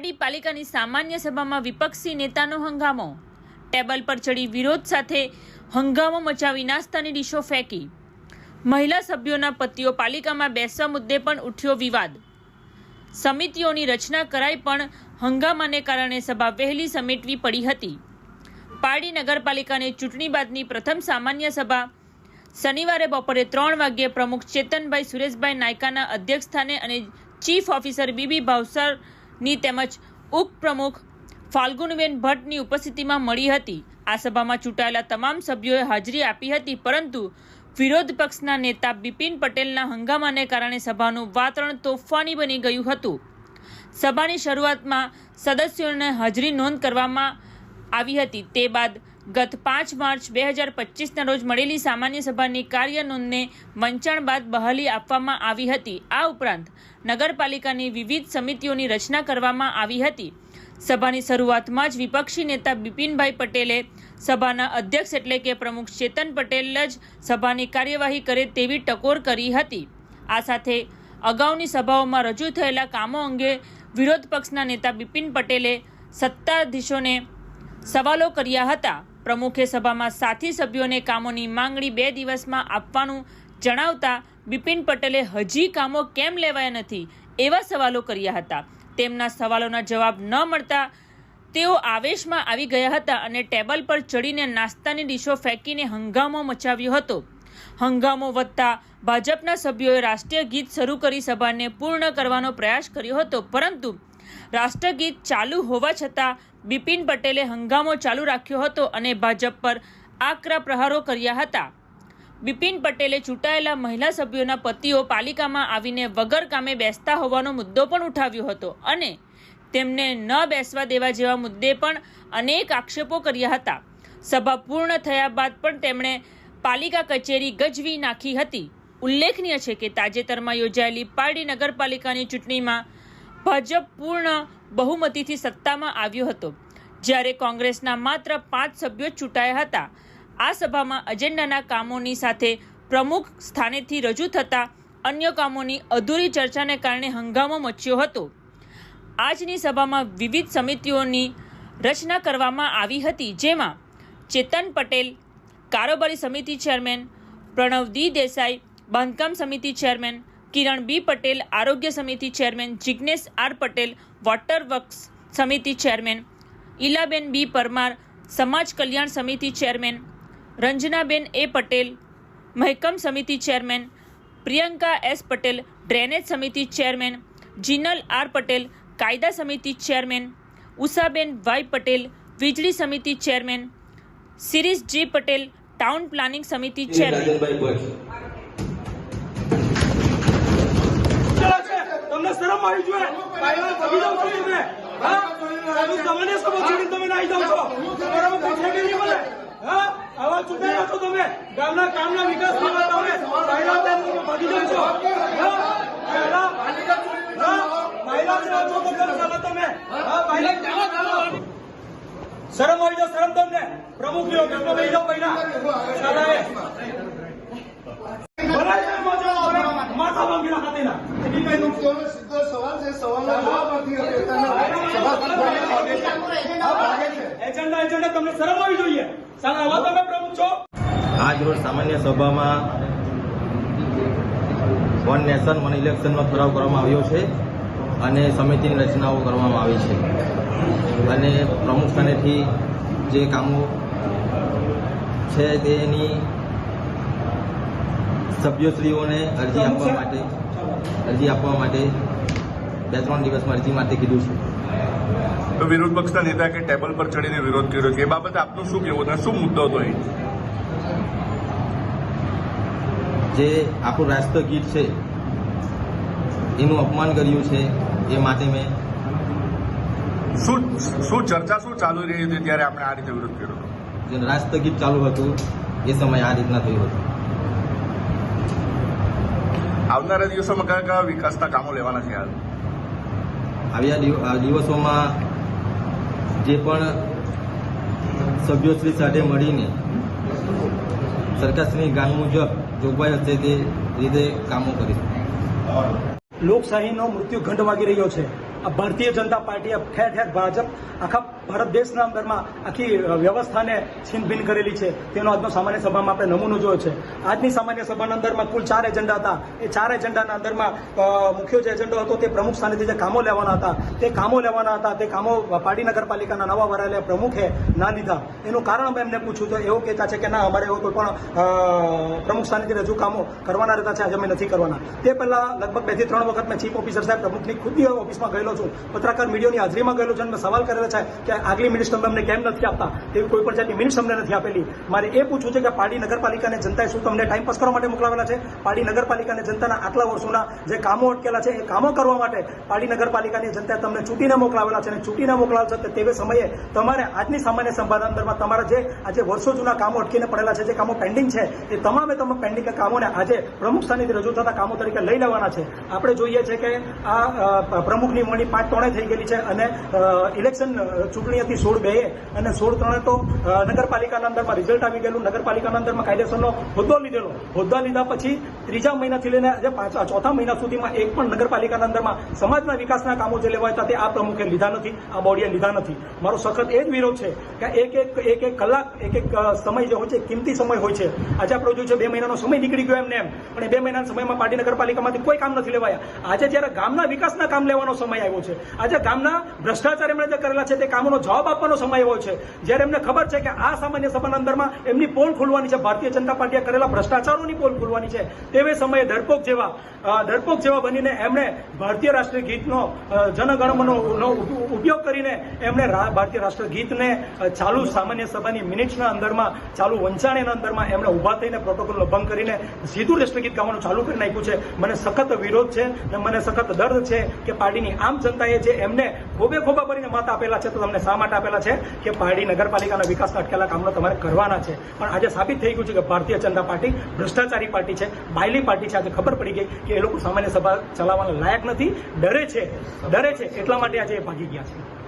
નગરપાલિકાની સામાન્ય સભામાં વિપક્ષી નેતાનો હંગામો. ટેબલ પર ચડી વિરોધ સાથે હંગામો મચાવી નાસ્તાની ડીશો ફેંકી. મહિલા સભ્યોના પતિઓ પાલિકામાં બેસવા મુદ્દે પણ ઉઠ્યો વિવાદ. સમિતિઓની રચના કરાઈ પણ હંગામાને કારણે સભા વહેલી સમેટવી પડી હતી. પારડી નગરપાલિકાની ચૂંટણી બાદની પ્રથમ સામાન્ય સભા શનિવારે બપોરે ત્રણ વાગ્યે પ્રમુખ ચેતનભાઈ સુરેશભાઈ નાયકાના અધ્યક્ષસ્થાને અને ચીફ ઓફિસર બીબી ભાવસરની તેમજ ઉપપ્રમુખ ફાલ્ગુનબેન ભટ્ટની ઉપસ્થિતિમાં મળી હતી. આ સભામાં ચૂંટાયેલા તમામ સભ્યોએ હાજરી આપી હતી, પરંતુ વિરોધ પક્ષના નેતા બિપિન પટેલના હંગામાને કારણે સભાનું વાતાવરણ તોફાની બની ગયું હતું. સભાની શરૂઆતમાં સદસ્યોને હાજરી નોંધ કરવામાં આવી હતી. તે બાદ ગત પાંચ માર્ચ બે હજાર પચીસના રોજ મળેલી સામાન્ય સભાની કાર્યનોંધને મંચાણ બાદ બહાલી આપવામાં આવી હતી. આ ઉપરાંત નગરપાલિકાની વિવિધ સમિતિઓની રચના કરવામાં આવી હતી. સભાની શરૂઆતમાં જ વિપક્ષી નેતા બિપિનભાઈ પટેલે સભાના અધ્યક્ષ એટલે કે પ્રમુખ ચેતન પટેલ જ સભાની કાર્યવાહી કરે તેવી ટકોર કરી હતી. આ સાથે અગાઉની સભાઓમાં રજૂ થયેલા કામો અંગે વિરોધ પક્ષના નેતા બિપિન પટેલે સત્તાધીશોને સવાલો કર્યા હતા. પ્રમુખે સભામાં સાથી સભ્યોને કામોની માંગણી બે દિવસમાં આપવાનું જણાવતા બિપિન પટેલે હજી કામો કેમ લેવાયા નથી એવા સવાલો કર્યા હતા. તેમના સવાલોના જવાબ ન મળતા તેઓ આવેશમાં આવી ગયા હતા અને ટેબલ પર ચડીને નાસ્તાની ડીશો ફેંકીને હંગામો મચાવ્યો હતો. હંગામો વધતા ભાજપના સભ્યોએ રાષ્ટ્રીય ગીત શરૂ કરી સભાને પૂર્ણ કરવાનો પ્રયાસ કર્યો હતો, પરંતુ રાષ્ટ્રગીત ચાલુ હોવા છતાં બિપિન પટેલે હંગામો ચાલુ રાખ્યો હતો અને ભાજપ પર આકરા પ્રહારો કર્યા હતા. બિપિન પટેલે ચૂંટાયેલા મહિલા સભ્યોના પતિઓ પાલિકામાં આવીને વગર કામે બેસતા હોવાનો મુદ્દો પણ ઉઠાવ્યો હતો અને તેમને ન બેસવા દેવા જેવા મુદ્દે પણ અનેક આક્ષેપો કર્યા હતા. સભા પૂર્ણ થયા બાદ પણ તેમણે પાલિકા કચેરી ગજવી નાખી હતી. ઉલ્લેખનીય છે કે તાજેતરમાં યોજાયેલી પારડી નગરપાલિકાની ચૂંટણીમાં ભાજપ પૂર્ણ બહુમતીથી સત્તામાં આવ્યો હતો. જ્યારે કોંગ્રેસના માત્ર પાંચ સભ્યો ચૂંટાયા હતા. આ સભામાં એજન્ડાના કામોની સાથે પ્રમુખ સ્થાનેથી રજૂ થતા અન્ય કામોની અધૂરી ચર્ચાને કારણે હંગામો મચ્યો હતો. આજની સભામાં વિવિધ સમિતિઓની રચના કરવામાં આવી હતી, જેમાં ચેતન પટેલ, કારોબારી સમિતિ ચેરમેન પ્રણવ દી દેસાઈ, બાંધકામ સમિતિ ચેરમેન કિરણ બી પટેલ આરોગ્ય સમિતિ chairman Jignesh R Patel water works સમિતિ ચેરમેન ઈલાબેન બી પરમાર સમાજ કલ્યાણ સમિતિ ચેરમેન રંજનાબેન એ પટેલ મહેકમ સમિતિ chairman Priyanka S Patel drainage સમિતિ ચેરમેન જીનલ આર પટેલ કાયદા સમિતિ ચેરમેન ઉષાબેન વાય પટેલ વીજળી સમિતિ ચેરમેન સિરીઝ જી પટેલ ટાઉન પ્લાનિંગ સમિતિ ચેરમેન આવી જોઈએ કાયદો પગી જાવ છો તમે હા? તમે તમને સભા છોડીને તમે નાઈ જાવ છો? બરાબર પૂછે કે નહીં બોલે હા? આવા ચૂંટાયા છો તમે? ગામના કામના વિકાસ કરવા તમે પાયલા તમે ભાગી જાવ છો. હા? મહિલા છો તો ચાલો તમે. હા, મહિલા શરમ આવી જાવ શરમ તમને. પ્રમુખ લ્યો ગમે લઈ જાઓ શાળાએ ભલાઈ જાય મજા આવે. માથા ભાંગીના હાથેના એનો સીધો સવાલ છે સવાલનો જવાબ નથી આપતા. સભાસદ ભાગે ભાગે છે. આ ભાગે છે એજન્ડા એજન્ડા તમને શરમ આવી જોઈએ સાલા આવા તમે પ્રમુખ છો? આજ રોજ સામાન્ય સભામાં વન નેશન વન ઇલેક્શનનો ઠરાવ કરવામાં આવ્યો છે અને સમિતિની રચનાઓ કરવામાં આવી છે. અને પ્રમુખ સ્થાનેથી જે કામો છે તેની સભ્યશ્રીઓને અરજી આપવા માટે અરજી આપવા માટે બે ત્રણ દિવસમાં અરજી માટે કીધું છે. તો વિરોધ પક્ષના નેતા કે ટેબલ પર ચડીને વિરોધ કર્યો છે એ બાબતે આપનું શું કહેવું અને શું મુદ્દો હતો એ? જે આપણું રાષ્ટ્રગીત છે એનું અપમાન કર્યું છે એ માટે મેં શું શું ચર્ચા શું ચાલુ રહી હતી ત્યારે આપણે આ રીતે વિરોધ કર્યો? હતો જે રાષ્ટ્રગીત ચાલુ હતું એ સમયે આ રીતના થયું હતું. આવનારા દિવસોમાં કયા કયા વિકાસના કામો લેવાના છે હાલ? આવ્યા દિવસોમાં જે પણ સભ્યોશ્રી સાથે મળીને સરકારશ્રીની ગામ મુજબ જોગવાઈ હશે તે રીતે કામો કરીશું લોકશાહીનો મૃત્યુ ઘંટ વાગી રહ્યો છે. આ ભારતીય જનતા પાર્ટી ઠેર ઠેર ભાજપ આખા ભારત દેશના અંદરમાં આખી વ્યવસ્થાને છીનભીન કરેલી છે. તેનો આજનો સામાન્ય સભામાં આપણે નમૂનો જોયો છે. આજની સામાન્ય સભાના અંદરમાં કુલ ચાર એજન્ડા હતા. એ ચાર એજન્ડાના અંદરમાં મુખ્ય જે એજન્ડો હતો તે પ્રમુખ સ્થાનેથી જે કામો લેવાના હતા, તે કામો લેવાના હતા, તે કામો પાડી નગરપાલિકાના નવા વરાયેલા પ્રમુખે ના લીધા. એનું કારણ અમે એમને પૂછ્યું તો એવું કહેતા છે કે ના, અમારે એવો કોઈ પણ પ્રમુખ સ્થાનેથી રજૂ કામો કરવાના રહેતા છે, આજે અમે નથી કરવાના. તે પહેલાં લગભગ બેથી ત્રણ વખત મેં ચીફ ઓફિસર સાહેબ પ્રમુખની ખુદની ઓફિસમાં ગયેલો છું. પત્રકાર મીડિયાની હાજરીમાં ગયેલો છું અને મેં સવાલ કરેલા છે કે આગલી મિનિટ તમે અમને કેમ નથી આપતા? તેવી કોઈ પણ જાતની મિનિટ્સ અમને નથી આપેલી. મારે એ પૂછવું છે કે પાડી નગરપાલિકાને જનતાએ શું તમને ટાઈમ પાસ કરવા માટે મોકલાવેલા છે? પાડી નગરપાલિકાને જનતાના આટલા વર્ષોના જે કામો અટકેલા છે એ કામો કરવા માટે પાડી નગરપાલિકાની જનતાએ તમને ચૂંટીને મોકલાવેલા છે અને ચૂંટીને મોકલાવેલા છે તેવે સમયે તમારે આજની સામાન્ય સભાના અંદરમાં તમારા જે આજે વર્ષો જૂના કામો અટકીને પડેલા છે જે કામો પેન્ડિંગ છે એ તમામે તમામ પેન્ડિંગ કામોને આજે પ્રમુખ સ્થાનેથી રજૂ થતા કામો તરીકે લઈ લેવાના છે. આપણે જોઈએ છે કે આ પ્રમુખની વરણી પાંચ ત્રણે થઈ ગયેલી છે અને ઇલેક્શન અ, ચૂંટણી હતી સોળ બે અને સોળ ત્રણે તો નગરપાલિકાના અંદરમાં રિઝલ્ટ આવી ગયેલું. નગરપાલિકાના અંદરમાં કાયદેસરનો હોદ્દો લીધેલો. હોદ્દા લીધા પછી ત્રીજા મહિનાથી લઈને આજે પાંચ ચોથા મહિના સુધીમાં એક પણ નગરપાલિકાના અંદરમાં સમાજના વિકાસના કામો જે લેવાય હતા તે આ પ્રમુખે લીધા નથી, આ બોડીએ લીધા નથી. મારો સખત એ જ વિરોધ છે કે એક એક એક એક કલાક, એક એક સમય જે હોય છે કિંમતી સમય હોય છે. આજે આપણે જોયું છે બે મહિનાનો સમય નીકળી ગયો એમને એમ. પણ એ બે મહિનાના સમયમાં પાર્ટી નગરપાલિકામાંથી કોઈ કામ નથી લેવાયા. આજે જ્યારે ગામના વિકાસના કામ લેવાનો સમય આવ્યો છે, આજે ગામના ભ્રષ્ટાચાર એમણે જે કરેલા છે તે કામોનો જવાબ આપવાનો સમય એવો છે. જ્યારે એમને ખબર છે કે આ સામાન્ય સભાના અંદરમાં એમની પોલ ખોલવાની છે. ભારતીય જનતા પાર્ટીએ કરેલા ભ્રષ્ટાચારોની પોલ ખોલવાની છે. તેવે સમયે ધરપોક જેવા ધરપોક જેવા બનીને એમણે ભારતીય રાષ્ટ્રીય ગીતનો જનગણમનો ઉપયોગ કરીને એમણે ભારતીય રાષ્ટ્રીય ગીતને ચાલુ સામાન્ય સભાની મિનિટ્સના અંદરમાં, ચાલુ વંચાણીના અંદરમાં એમણે ઊભા થઈને પ્રોટોકોલનો ભંગ કરીને સીધું રાષ્ટ્રીય ગીત ગાવાનું ચાલુ કરી નાખ્યું છે. મને સખત વિરોધ છે મને સખત દર્દ છે કે પાર્ટીની આમ જનતાએ જે એમને ખોબે ખોબા ભરીને મત આપેલા છે તો તમને શા માટે આપેલા છે? કે પારડી નગરપાલિકાના વિકાસના અટકેલા કામો તમારે કરવાના છે. પણ આજે સાબિત થઈ ગયું છે કે ભારતીય જનતા પાર્ટી ભ્રષ્ટાચારી પાર્ટી છે, બાયલી પાર્ટી છે. આજે ખબર પડી ગઈ કે એ લોકો સામાન્ય સભા ચલાવવાના લાયક નથી. ડરે છે. ડરે છે. એટલા માટે આજે એ ભાગી ગયા છે.